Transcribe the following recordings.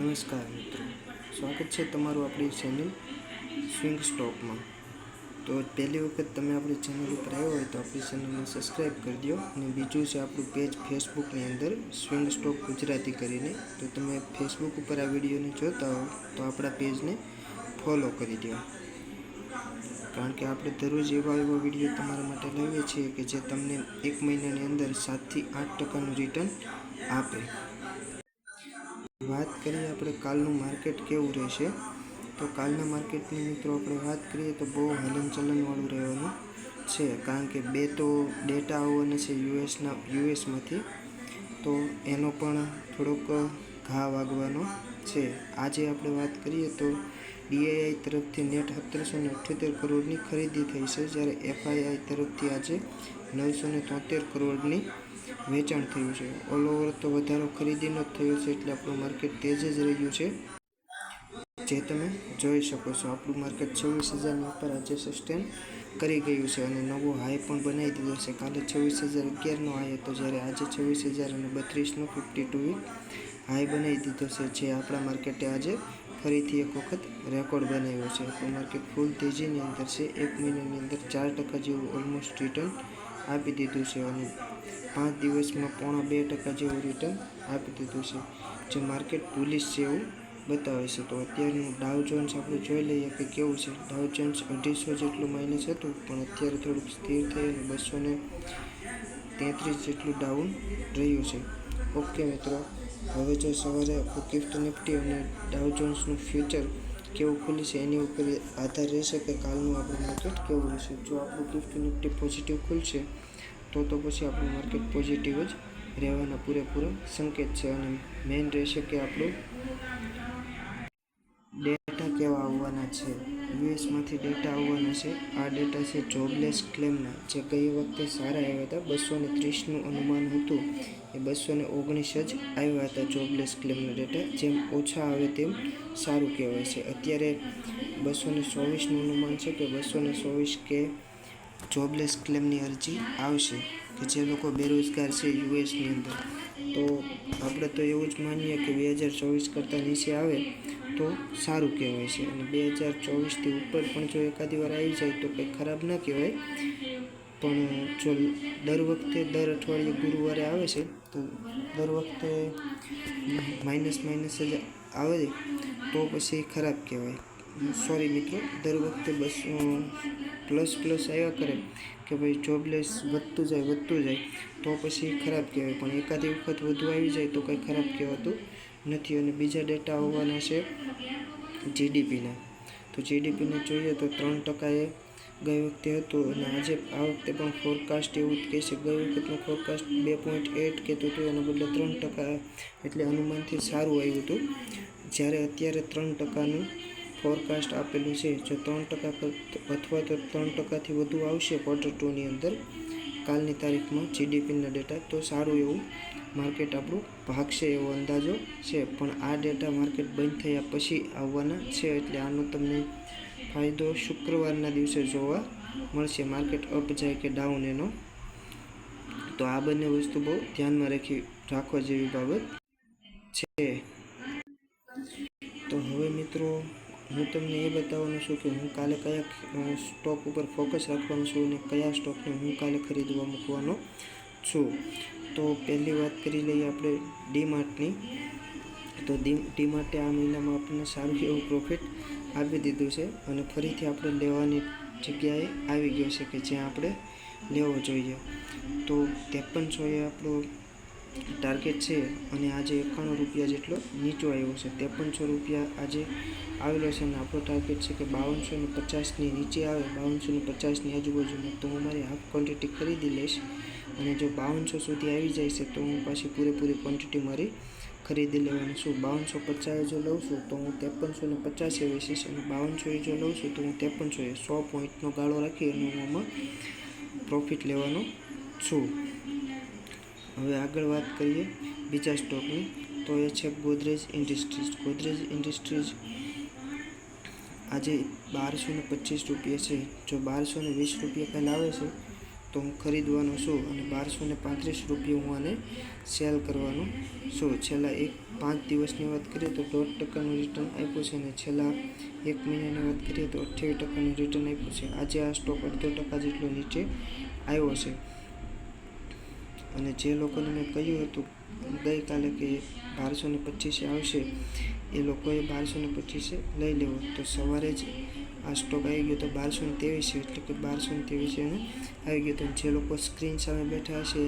નમસ્કાર મિત્રો. સ્વાગત છે તમારું આપણી ચેનલ સ્વિંગ સ્ટોકમાં તો પહેલી વખત તમે આપણી ચેનલ ઉપર આવ્યો હોય તો આપણી ચેનલને સબસ્ક્રાઈબ કરી દો અને બીજું છે આપણું પેજ ફેસબુકની અંદર સ્વિંગ સ્ટોક ગુજરાતી કરીને. તો તમે ફેસબુક ઉપર આ વિડીયોને જોતા હો તો આપણા પેજને ફોલો કરી દો. કારણ કે આપણે દરરોજ એવા એવા વીડિયો તમારા માટે લાવીએ છીએ કે જે તમને એક મહિનાની અંદર સાતથી આઠ ટકાનું રિટર્ન આપે. વાત કરીએ આપણે કાલનું માર્કેટ કેવું રહેશે? તો કાલના માર્કેટની મિત્રો આપણે વાત કરીએ તો બહુ હલનચલનવાળું રહેવાનું છે. કારણ કે બે તો ડેટા આવવાના છે યુએસના, યુએસમાંથી. તો એનો પણ થોડોક ઘા વાગવાનો છે. આજે આપણે વાત કરીએ તો ડીઆઈઆઈ તરફથી નેટ સત્તરસો ને અઠ્યોતેર કરોડની ખરીદી થઈ છે, જ્યારે એફઆઈઆઈ તરફથી આજે નવસો ને તોતેર કરોડની વેચાણ થયું છે. ઓલ ઓવર તો વધારો ખરીદીનો જ થયો છે એટલે આપણું માર્કેટ તેજ જ રહ્યું છે. જે તમે જોઈ શકો છો, આપણું માર્કેટ છવ્વીસ હજારની ઉપર આજે સસ્ટેન કરી ગયું છે અને નવો હાઈ પણ બનાવી દીધો છે. કાલે છવ્વીસ હજાર અગિયારનો હાઈ હતો જ્યારે આજે છવ્વીસ હજાર અને બત્રીસનો ફિફ્ટી ટુ વીક હાઈ બનાવી દીધો છે. જે આપણા માર્કેટે આજે ફરીથી એક વખત રેકોર્ડ બનાવ્યો છે. આપણું માર્કેટ ફૂલ તેજીની અંદર છે. એક મહિનાની અંદર ચાર ટકા જેવું ઓલમોસ્ટ રિટર્ન આપી દીધું છે અને પાંચ દિવસમાં પોણા બે ટકા જેવું રિટર્ન આપી દીધું છે. જે માર્કેટ છે એવું બતાવે છે. તો અત્યારનું ડાઉ જોન્સ આપણે જોઈ લઈએ કે કેવું છે. ડાઉ જોન્સ અઢીસો જેટલું માઇનસ હતું, પણ અત્યારે થોડુંક સ્થિર થઈ અને બસો ને તેત્રીસ જેટલું ડાઉન રહ્યું છે. ઓકે મિત્રો, હવે જો સવારે ગિફ્ટ નિફ્ટી અને ડાઉ જોન્સનું ફ્યુચર કેવું ખુલે છે એની ઉપર આધાર રહેશે કે કાલનું આપણું માર્કેટ કેવું રહેશે જો આપણું ગિફ્ટ નિફ્ટી પોઝિટિવ ખુલશે તો તો પછી આપણું માર્કેટ પોઝિટિવ જ રહેવાના પૂરેપૂરો સંકેત છે અને મેઇન રહેશે કે આપણું ડેટા કેવા આવવાના છે. યુએસમાંથી ડેટા આવવાના છે. આ ડેટા છે જોબલેસ ક્લેમના જે ગઈ વખતે સારા આવ્યા હતા. બસો ને ત્રીસનું અનુમાન હતું. એ બસો ને ઓગણીસ જ આવ્યા હતા જોબલેસ ક્લેમના ડેટા જેમ ઓછા આવે તેમ સારું કહેવાય છે. અત્યારે બસો ને ચોવીસનું અનુમાન છે કે બસો ને ચોવીસ કે જોબલેસ ક્લેમની અરજી આવશે કે જે લોકો બેરોજગાર છે યુએસની અંદર. તો આપણે તો એવું જ માનીએ કે બે હજાર ચોવીસ કરતાં નીચે આવે તો સારું કહેવાય છે. અને બે હજાર ચોવીસથી ઉપર પણ જો એકાદી વાર આવી જાય તો કંઈ ખરાબ ન કહેવાય. પણ જો દર વખતે દર અઠવાડિયે ગુરુવારે આવે છે તો દર વખતે માઇનસ માઇનસ જ આવે તો પછી ખરાબ કહેવાય. સોરી મિત્રો, દર વખતે બસ પ્લસ પ્લસ આવ્યા કરે કે ભાઈ જોબલેસ વધતું જાય વધતું જાય, તો પછી ખરાબ કહેવાય. પણ એકાદી વખત વધુ આવી જાય તો કંઈ ખરાબ કહેવાતું નથી. અને બીજા ડેટા આવવાના છે જીડીપીના તો જીડીપીને જોઈએ તો ત્રણ ટકાએ ગઈ વખતે હતું અને આજે આ વખતે પણ ફોરકાસ્ટ એવું જ કહે છે. ગઈ વખતનું ફોરકાસ્ટ બે પોઈન્ટ એટ કહેતું હતું, એના બદલે ત્રણ ટકા, એટલે અનુમાનથી સારું આવ્યું હતું. જ્યારે અત્યારે ત્રણ ટકાનું ફોરકાસ્ટ આપેલું છે જો ત્રણ ટકા અથવા તો ત્રણ ટકાથી વધુ આવશે ક્વાર્ટર ટુની અંદર. કાલની તારીખમાં જીડીપીના ડેટા તો સારું એવું માર્કેટ આપણું ભાગશે એવો અંદાજો છે, પણ આ ડેટા માર્કેટ બંધ થયા પછી આવવાના છે, એટલે આનો તમને ફાયદો શુક્રવારના દિવસે જોવા મળશે. માર્કેટ અપ જાય કે ડાઉન એનો. તો આ બંને વસ્તુ બહુ ધ્યાનમાં રાખી રાખવા જેવી બાબત છે. તો હવે મિત્રો હું તમને એ બતાવવાનું છું કે હું કાલે કયા સ્ટોક ઉપર ફોકસ રાખવાનું છું અને કયા સ્ટોકને હું કાલે ખરીદવા મૂકવાનો છું. તો પહેલી વાત કરી લઈએ આપણે ડીમાર્ટની. તો ડીમાર્ટે આ મહિનામાં આપણને સારું એવું પ્રોફિટ આપી દીધું છે અને ફરીથી આપણે લેવાની જગ્યાએ આવી ગયો છે કે જ્યાં આપણે લેવો જોઈએ. તો ત્રેપનસો એ આપણો ટાર્ગેટ છે અને આજે એકાણું રૂપિયા જેટલો નીચો આવ્યો છે. ત્રેપનસો રૂપિયા આજે આવેલો છે અને આપણો ટાર્ગેટ છે કે બાવનસો ને પચાસની નીચે આવે, બાવનસો ને પચાસની આજુબાજુમાં. તો હું મારી હાફ ક્વોન્ટિટી ખરીદી લઈશ અને જો બાવનસો સુધી આવી જાય છે તો હું પાછી પૂરેપૂરી ક્વોન્ટિટી મારી ખરીદી લેવાનું છું. બાવનસો પચાસ જો લઉં છું તો હું ત્રેપનસો ને પચાસે વેચીશ અને બાવનસો એ જો લઉં છું તો હું ત્રેપનસો સો પોઈન્ટનો ગાળો રાખી અને હું આમાં પ્રોફિટ લેવાનો છું. હવે આગળ વાત કરીએ બીજા સ્ટોકની. તો એ છે ગોદરેજ ઇન્ડસ્ટ્રીઝ. ગોદરેજ ઇન્ડસ્ટ્રીઝ આજે બારસો ને પચીસ રૂપિયા છે. જો બારસો ને વીસ રૂપિયા પહેલાં આવે છે, તો હું ખરીદવાનો છું અને બારસો ને પાંત્રીસ રૂપિયા હું આને સેલ કરવાનો છું. છેલ્લા એક પાંચ દિવસની વાત કરીએ તો દોઢ ટકાનું રિટર્ન આપ્યું છે અને છેલ્લા એક મહિનાની વાત કરીએ તો અઠ્યાવીસ ટકાનું રિટર્ન આપ્યું છે. આજે આ સ્ટોક અડધો ટકા જેટલો નીચે આવ્યો છે. અને જે લોકોને મેં કહ્યું હતું ગઈકાલે કે બારસો ને પચીસે આવશે, એ લોકોએ બારસો ને પચીસે લઈ લેવો. તો સવારે જ આ સ્ટોક આવી ગયો તો બારસો ને ત્રેવીસે, એટલે કે બારસો ને ત્રેવીસે આવી ગયો. તો જે લોકો સ્ક્રીન સામે બેઠા હશે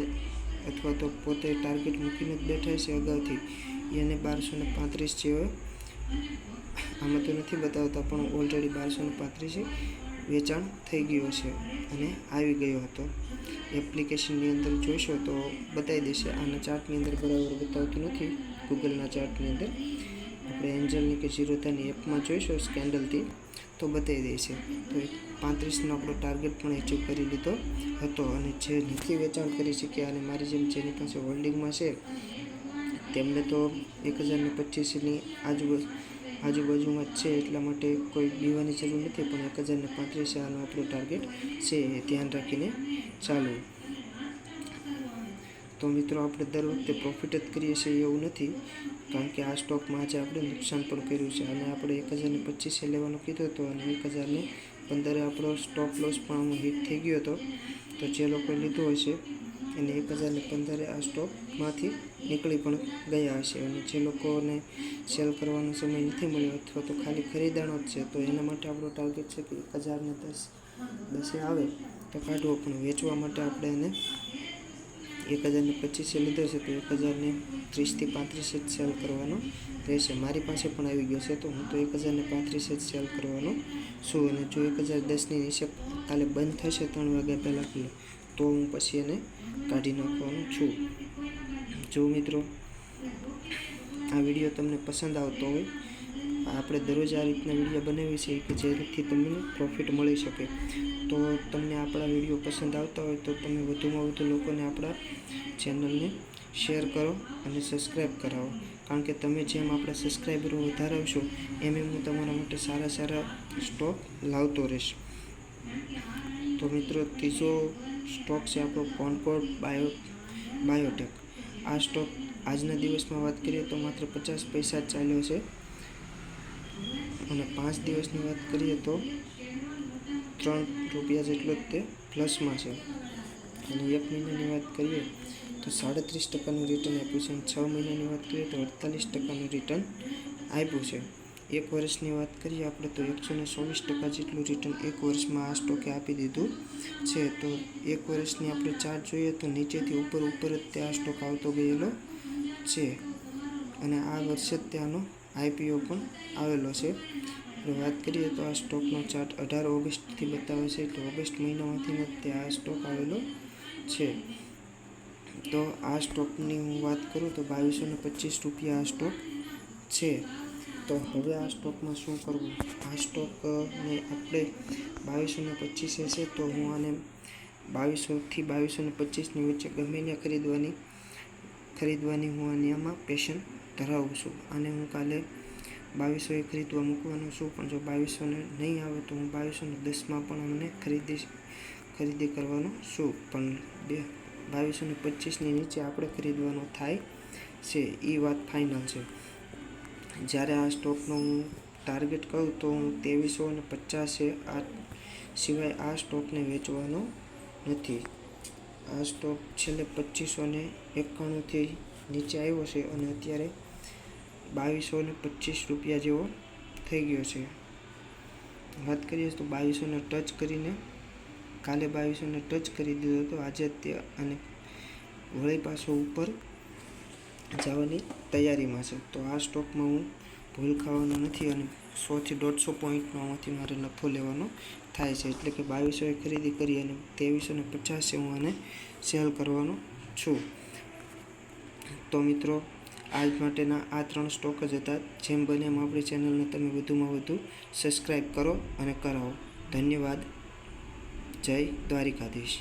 અથવા તો પોતે ટાર્ગેટ મૂકીને જ બેઠા હશે અગાઉથી, એને બારસો ને પાંત્રીસ જેવો, આમાં તો નથી બતાવતા, પણ ઓલરેડી બારસો ને પાંત્રીસે વેચાણ થઈ ગયું છે અને આવી ગયો હતો. એપ્લિકેશનની અંદર જોઈશો તો બતાવી દેશે. આના ચાર્ટની અંદર બરાબર બતાવતું નથી. ગૂગલના ચાર્ટની અંદર. આપણે એન્જલની કે ઝીરોતાની એપમાં જોઈશો સ્કેન્ડલથી તો બતાવી દેશે. તો એક પાંત્રીસનો આપણો ટાર્ગેટ પણ એચીવ કરી લીધો હતો અને જે નથી વેચાણ કરી શક્યા અને મારી જેમ જેની પાસે હોલ્ડિંગમાં છે, તેમને તો એક હજારને પચીસની આજુબાજુ આજુબાજુમાં જ છે એટલા માટે કોઈ બીવાની જરૂર નથી, પણ એક હજારને પાંત્રીસ આનો આપણો ટાર્ગેટ છે એ ધ્યાન રાખીને ચાલવું. તો મિત્રો, આપણે દર વખતે પ્રોફિટ જ કરીએ છીએ એવું નથી, કારણ કે આ સ્ટોકમાં આજે આપણે નુકસાન પણ કર્યું છે. અને આપણે એક હજારને પચીસે લેવાનું કીધું હતો અને એક હજારને પંદરે આપણો સ્ટોપ લોસ પણ હિટ થઈ ગયો હતો. તો જે લોકોએ લીધો હશે એને એક હજારને પંદરે આ સ્ટોકમાંથી નીકળી પણ ગયા હશે. અને જે લોકોને સેલ કરવાનો સમય નથી મળ્યો અથવા તો ખાલી ખરીદાણો જ છે, તો એના માટે આપણો ટાર્ગેટ છે કે એક હજારને દસ, દસે આવે તો કાઢવો. પણ વેચવા માટે આપણે એને એક હજારને પચીસે લીધો છે, તો એક હજારને ત્રીસથી પાંત્રીસે જ સેલ કરવાનો રહેશે. મારી પાસે પણ આવી ગયો છે, તો હું તો એક હજારને પાંત્રીસે જ સેલ કરવાનો છું. અને જો એક હજાર દસની નિશેક કાલે બંધ થશે ત્રણ વાગ્યા પહેલાં કે તો હું પછી એને કાઢી નાખવાનું છું. જો મિત્રો, આ વીડિયો તમને પસંદ આવતો હોય, આપણે દરરોજ આ રીતના વીડિયો બનાવીએ છીએ કે જેથી તમને પ્રોફિટ મળી શકે. તો તમને આપણા વીડિયો પસંદ આવતા હોય તો તમે વધુમાં વધુ લોકોને આપણા ચેનલને શેર કરો અને સબસ્ક્રાઈબ કરાવો. કારણ કે તમે જેમ આપણા સબસ્ક્રાઈબરો વધારાવશો, એમ એમ હું તમારા માટે સારા સારા સ્ટોક લાવતો રહીશ. તો મિત્રો, ત્રીજો સ્ટોક છે આપણો કોન્કોર્ડ બાયો, બાયોટેક. આ સ્ટોક આજના દિવસમાં વાત કરીએ તો માત્ર પચાસ પૈસા જ ચાલ્યો છે. અને પાંચ દિવસની વાત કરીએ તો ત્રણ રૂપિયા જેટલો જ તે પ્લસમાં છે. અને એક મહિનાની વાત કરીએ તો સાડત્રીસ ટકાનું રિટર્ન આપ્યું છે અને છ મહિનાની વાત કરીએ તો અડતાલીસ ટકાનું રિટર્ન આપ્યું છે. એક વર્ષની વાત કરીએ આપણે તો એકસો ને ચોવીસ ટકા જેટલું રિટર્ન એક વર્ષમાં આ સ્ટોકે આપી દીધું છે. તો એક વર્ષની આપણે ચાર્ટ જોઈએ તો નીચેથી ઉપર ઉપર જ તે આ સ્ટોક આવતો ગયેલો છે. અને આ વર્ષે જ ત્યાંનો આઈપીઓ પણ આવેલો છે. વાત કરીએ તો આ સ્ટોકનો ચાર્ટ અઢાર ઓગસ્ટથી બતાવે છે. તો ઓગસ્ટ મહિનામાંથી જ તે આ સ્ટોક આવેલો છે. તો આ સ્ટોકની હું વાત કરું તો બાવીસો ને પચીસ રૂપિયા આ સ્ટોક છે. તો હવે આ સ્ટોકમાં શું કરવું? આ સ્ટોકને આપણે બાવીસો ને પચીસે છે તો હું આને બાવીસોથી બાવીસો ને પચીસની વચ્ચે ગમે ત્યાં ખરીદવાની ખરીદવાની હું આની આમાં પેશન ધરાવું છું. અને હું કાલે બાવીસોએ ખરીદવા મૂકવાનું છું, પણ જો બાવીસોને નહીં આવે તો હું બાવીસો ને દસમાં પણ અમને ખરીદી ખરીદી કરવાનો છું. પણ બે બાવીસો ને પચીસની નીચે આપણે ખરીદવાનો થાય છે એ વાત ફાઇનલ છે. જ્યારે આ સ્ટોકનો હું ટાર્ગેટ કહું તો હું ત્રેવીસો અને પચાસે આ સિવાય આ સ્ટોકને વેચવાનો નથી. આ સ્ટોક છેલ્લે પચીસો ને એકાણુંથી નીચે આવ્યો છે અને અત્યારે બાવીસો ને પચીસ રૂપિયા જેવો થઈ ગયો છે. વાત કરીએ તો બાવીસોને ટચ કરીને, કાલે બાવીસોને ટચ કરી દીધો હતો. આજે તે અને વળી પાછો ઉપર જવાની તૈયારીમાં છે. તો આ સ્ટોકમાં હું ભૂલ ખાવાનો નથી અને સોથી દોઢસો પોઈન્ટનો આમાંથી મારે નફો લેવાનો થાય છે. એટલે કે બાવીસોએ ખરીદી કરી અને ત્રેવીસો ને પચાસે હું આને સેલ કરવાનો છું. તો મિત્રો, આજ માટેના આ ત્રણ સ્ટોક જ હતા. જેમ બને એમ આપણી ચેનલને તમે વધુમાં વધુ સબસ્ક્રાઈબ કરો અને કરાવો. ધન્યવાદ. જય દ્વારિકાધીશ.